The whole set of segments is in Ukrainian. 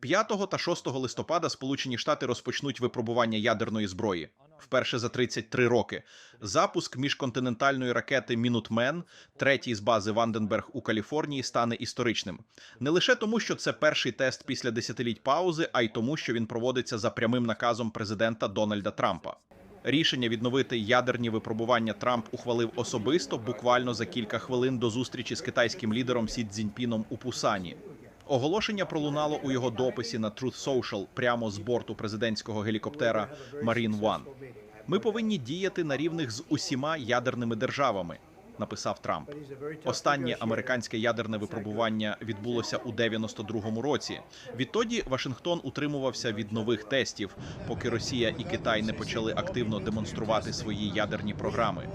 5 та 6 листопада Сполучені Штати розпочнуть випробування ядерної зброї вперше за 33 роки. Запуск міжконтинентальної ракети Мінутмен, третій з бази Ванденберг у Каліфорнії, стане історичним не лише тому, що це перший тест після десятиліть паузи, а й тому, що він проводиться за прямим наказом президента Дональда Трампа. Рішення відновити ядерні випробування Трамп ухвалив особисто буквально за кілька хвилин до зустрічі з китайським лідером Сі Цзіньпіном у Пусані. Оголошення пролунало у його дописі на Truth Social прямо з борту президентського гелікоптера Marine One. Ми повинні діяти на рівних з усіма ядерними державами, написав Трамп. Останнє американське ядерне випробування відбулося у 92-му році. Відтоді Вашингтон утримувався від нових тестів, поки Росія і Китай не почали активно демонструвати свої ядерні програми.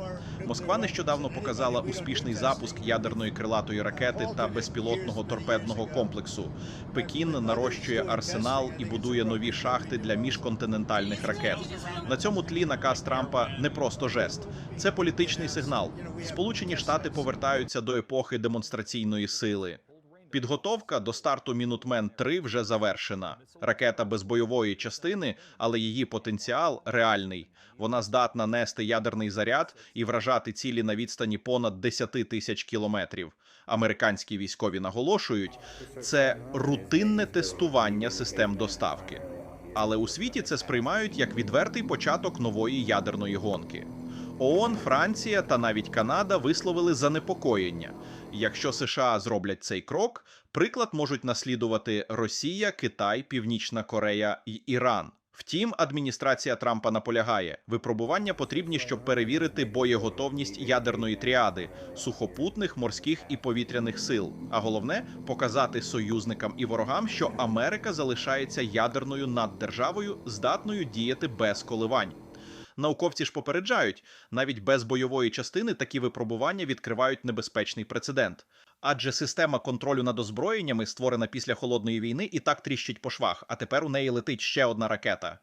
Москва нещодавно показала успішний запуск ядерної крилатої ракети та безпілотного торпедного комплексу. Пекін нарощує арсенал і будує нові шахти для міжконтинентальних ракет. На цьому тлі наказ Трампа не просто жест, це політичний сигнал. Сполучені Штати повертаються до епохи демонстраційної сили. Підготовка до старту Мінутмен 3 вже завершена. Ракета без бойової частини, але її потенціал реальний. Вона здатна нести ядерний заряд і вражати цілі на відстані понад 10 тисяч кілометрів. Американські військові наголошують, це рутинне тестування систем доставки. Але у світі це сприймають як відвертий початок нової ядерної гонки. ООН, Франція та навіть Канада висловили занепокоєння. Якщо США зроблять цей крок, приклад можуть наслідувати Росія, Китай, Північна Корея і Іран. Втім, адміністрація Трампа наполягає, випробування потрібні, щоб перевірити боєготовність ядерної тріади сухопутних, морських і повітряних сил. А головне показати союзникам і ворогам, що Америка залишається ядерною наддержавою, здатною діяти без коливань. Науковці ж попереджають, навіть без бойової частини такі випробування відкривають небезпечний прецедент. Адже система контролю над озброєннями, створена після холодної війни, і так тріщить по швах, а тепер у неї летить ще одна ракета.